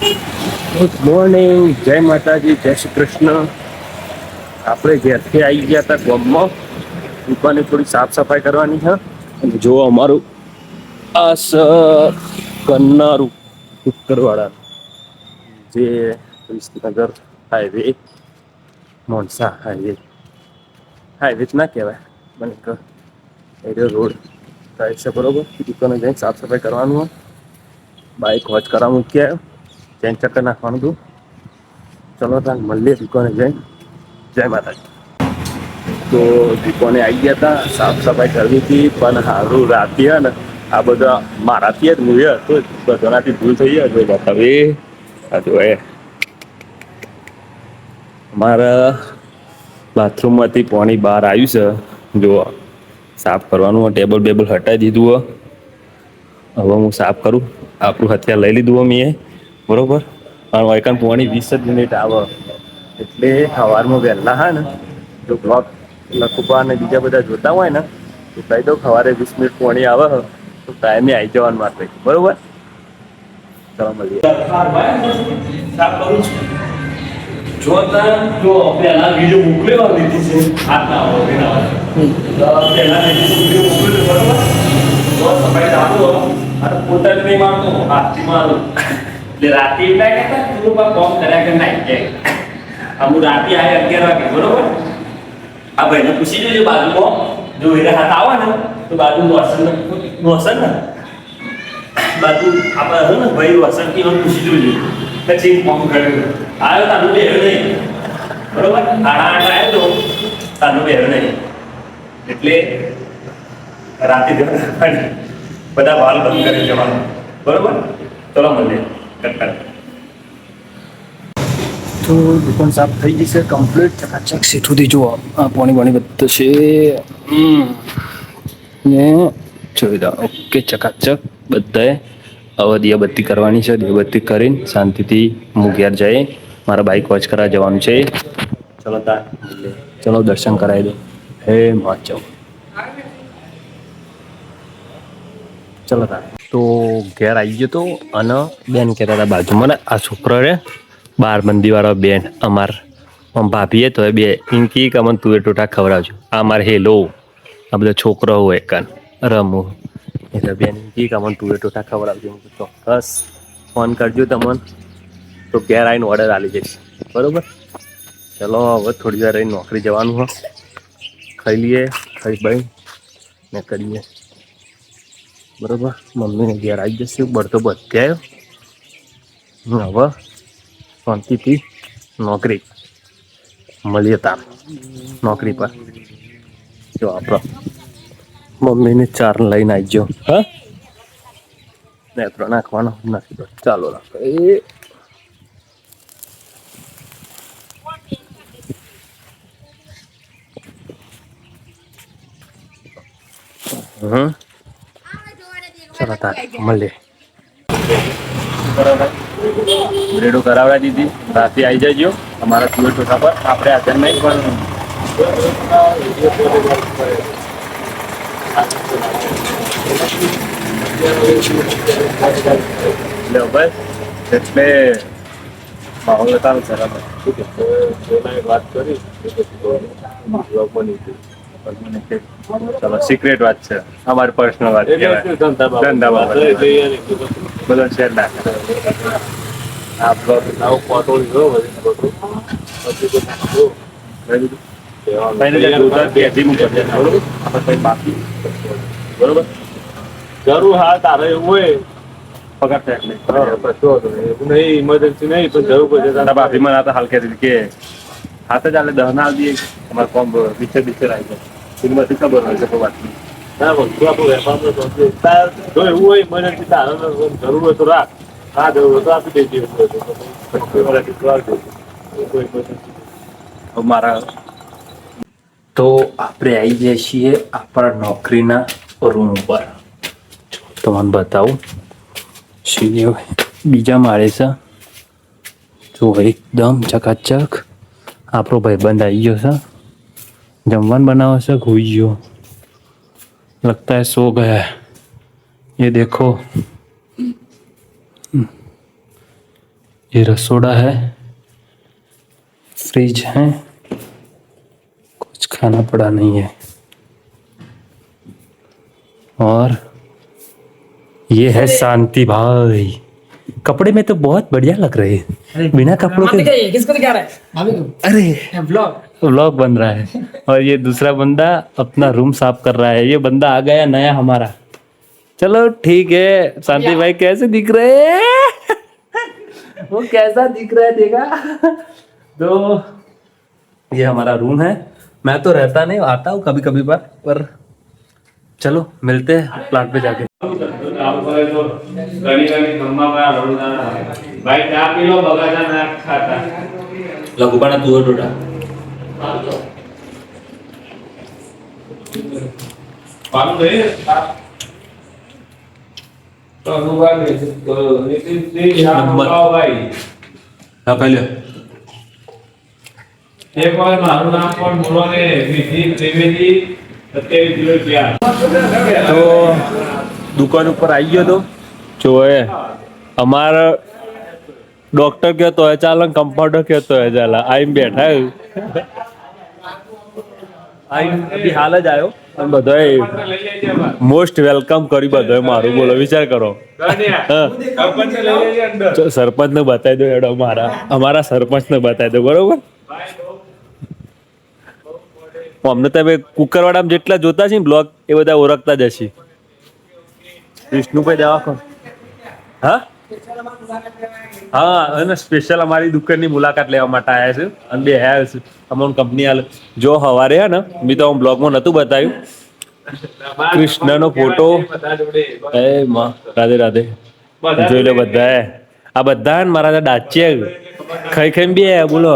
Good morning, જય માતાજી, જય શ્રી કૃષ્ણ. આપણે ઘેરથી આવી ગયા હતા ગોમમાં. દુકાને થોડી સાફ સફાઈ કરવાની છે. અને જો અમારું આ સ કન્નારું ઉત્તરવાળા. જે Visnagar highway, Mansa highway. Highway ના કહેવાય મને કહો એરિયો રોડ થાય છે બરોબર. દુકાને જઈને સાફ સફાઈ કરવાનું હોય. બાઇક વોચ કરવા મૂકી આવ્યો. ચેન ચક્કર નાખવાનું હતું ચલો ત્યાં મળીએ દીકોને જઈ જય માતાજી. તો દીકોને આવી ગયા હતા સાફ સફાઈ કરવી હતી, પણ હારું રાતી ને, આ બધા મારાથી જ મૂવી હતો બધાનાથી ભૂલ થઈ ગયા જો બતાવે આ જો, એ. મારા બાથરૂમમાંથી પાણી બહાર આવ્યું છે. જો, સાફ કરવાનું ટેબલ બેબલ હટાવી દીધું હવે હું સાફ કરું. આપણું હથિયાર લઈ લીધું મેં. બરોબર? અને વાયકાન પોણી વીસ જ મિનિટ આવે. એટલે સવારમાં વહેલા હા ને જો બ્લોક લખુપા અને બીજા બધા જોતા હોય ને તો કહી દો સવારે વીસ મિનિટ પોણી આવે તો ટાઈમે આવી જવાનું મારે બરોબર? ચલો મળીએ. જો જો પહેલા વીડિયો મોકલેલો લીધી છે આટલા વગેરેના પહેલા વીડિયો બરોબર? જો સફાઈ ચાલુ અને પોતાને નહીં મારતો હાથથી મારું એટલે રાતે એટલા કહેતા પણ કોમ કર્યા કે નાઈ કે. અમુ રાતે આવે અગિયાર વાગે, બરોબર? આ ભાઈને પૂછી જોજો બાજુમાં. જો એને હાથ આવે ને, તો બાજુ વસન વસન ને બાજુ આપણે હે ને, ભાઈ વસનથી મને પૂછી જોજો. પછી કોમ કર્યો આવ્યો તાનું બેર નહીં. બરોબર? આડા આડા આવ્યો તો તાનું બેર નહીં. એટલે રાતે બધા વાલ બંધ કરી જવાનું બરોબર? ચલો કટ તો દુકાન સાફ થઈ ગઈ કમ્પ્લીટ ચકાચક સીધુંથી જુઓ. આ પાણી પાણી બધું છે. ને જોઈ દો ઓકે, ચકાચક બધાએ હવે દિયાબત્તી કરવાની છે. દિયાબત્તી કરીને શાંતિથી હું જઈએ. મારા બાઇક વોચ કરવા જવાનું છે. ચલો તા ચલો દર્શન કરાવી દો. હે માચવ ચલો તા તો ઘેર આવી ગયો તો અને બેન કહેતા હતા બાજુમાં આ છોકરો રે, બાર બંદીવાળો બેન, અમાર ભાભીએ તો બે ઇન્કી કમન તું એ ટોટા ખવડાવજો. આ મારે હેલો, આ બધો છોકરો હોય કાન રમું. એટલે બેન ઇન્કી કમન તું એ ટોટા ખવડાવજો. ચોક્કસ, ફોન કરજો તમને. તો ઘેર આવીને ઓર્ડર આવી જઈશ બરોબર? ચલો, હવે થોડી વાર રહીને નોકરી જવાનું હોય ખાઈ લઈએ, ખાઈ ભાઈ ને કરીએ. બરોબર મમ્મીને ઘેર આવી જશે બળતો બધે આવ્યો હવે શાંતિથી નોકરી મળીએ તાર નોકરી પર જો આપણો મમ્મીને ચાર લઈને આવજો હા નેત્રો નાખવાનો નથી તો ચાલો રાખો એ હમ ચલો તાર મળીએ. બ્રેડો કરાવડા દીધી. રાતે આવી જજો. અમારા સુરત ટોકા પર. આપણે હાજર નહીં પણ બસ એટલે માહોલ હતા સર સોનાએ વાત કરી કે? ચલો સિક્રેટ વાત છે. અમારી પર્સનલ વાત કહેવાય. ધંધા બાબત. બધો શેર નાખે. બરોબર? જરૂર હા તારે એવું હોય. પગાર થાય નહીં. ઇમરજન્સી નહીં પણ જરૂર પડશે ભાભી મને હાલ કે હાથ જ આલે દહના આવી અમારે કોમ બીચે બીચે આવી જાય. એમાંથી ખબર હોય છે જરૂર હોય તો રાખ. ના જરૂર હોય આપી દેજે. મારા તો આપણે આવી જઈએ છીએ આપણા નોકરીના રૂમ ઉપર. તમને બતાવું. સીડીઓ બીજા માળે છે. જો એકદમ ચકાચક. આપણો ભાઈબંધ આવી ગયો છે. જમવાનું બનાવે છે ઘૂઈ ગયો लगता है सो गया है ये देखो ये रसोड़ा है फ्रिज है कुछ खाना पड़ा नहीं है और ये है शांति भाई कपड़े में तो बहुत बढ़िया लग रहे हैं बिना कपड़ों मारने के का ये किसको दिखा रहा है भाभी को अरे ब्लॉग व्लॉग बन रहा है। और ये दूसरा बंदा अपना रूम साफ़ कर रहा है। ये बंदा आ गया नया हमारा। चलो ठीक है। शांति भाई कैसे दिख रहे हैं? वो कैसा दिख रहा है देखा? तो ये हमारा रूम है। मैं तो रहता नहीं आता हूँ कभी कभी बार पर चलो मिलते हैं प्लाट पे जाके। लघुपाना तू टोटा ના ખાતા લઘુબાના તું ટોટા પાનું દે તો અનુભવ નીતિન સિંહ આ ભાઈ હા પહેલે. એક વાર મારું નામ પણ બોલો ને વિધિ ત્રિવેદી સત્યાવીસ કિલો પ્યાર તો દુકાન ઉપર આવી ગયો તો? જો એ અમાર ડોક્ટર કહેતો હોય ચાલ કમ્પાઉન્ડર કહેતો હોય ચાલ આઈને બેઠા અભી હાલ જ આવ્યો અને બધાએ લઈ લેજે બા. મોસ્ટ વેલકમ કરી બધાએ મારું. બોલો વિચાર કરો. સરપંચ ને બતાવી દો એડો મારા. અમારા સરપંચ ને બતાવી દો બરોબર? અમને તમે કુકરવાડામાં જેટલા જોતા છે ને બ્લોગ એ બધા ઓળખતા જ હશે. વિષ્ણુભાઈ દવાખાન. હા? હા, અને સ્પેશિયલ અમારી દુકાનની મુલાકાત લેવા માટે આવ્યા છે. અને બે હેર છે. અમારું કંપની હાલ જો હવારે હે ને, મેં તો બ્લોગમાં નહોતું બતાવ્યું. કૃષ્ણનો ફોટો એ રાધે રાધે. જોઈ લો બધા આ બધા મારા ડાચીએ ખાઈ ખાઈ બે બોલો.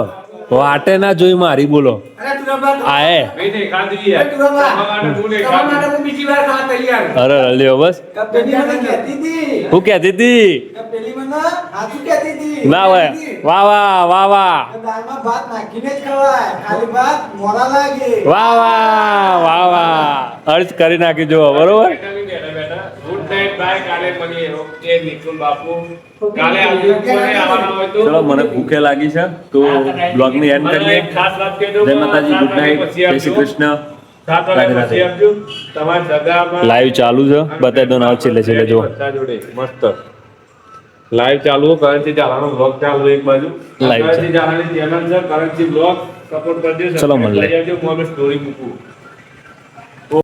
વાટે ના જોઈ મારી બોલો. અરે તુરાબા આ એ. નહીં, નહીં, ખાધી યાર. તુરાબા તમારા માટે તું નહીં તમારા ખાધી. માટે હું બીજી વાર ખાવા તૈયાર અરે લ્યો બસ. હું કહેતી હતી? ના હોય. વાહ વાહ વાહ વાહ. વાહ વાહ વાહ વાહ. અર્જ કરી નાખી જો બરોબર? કાલે મળીએ. નિકુલ બાપુ. કાલે. કોને આવવાના હોય તો. ચલો મને ભૂખે લાગી છે. તો બ્લોગની એન્ડ કરીએ. ખાસ વાત કહી દઉં. જય માતાજી ગુડ નાઇટ જય શ્રી કૃષ્ણ. લાઈવ ચાલુ છે. બતાવી દો ના છેલ્લે છેલ્લે જો મસ્ત. લાઈવ ચાલુ કરન્સી ચાલાનો બ્લોગ ચાલુ એક બાજુ. લાઈવ છે. ચેનલ છે. કરન્સી બ્લોગ સપોર્ટ કરજો. ચલો મળીએ. સ્ટોરી મૂકું.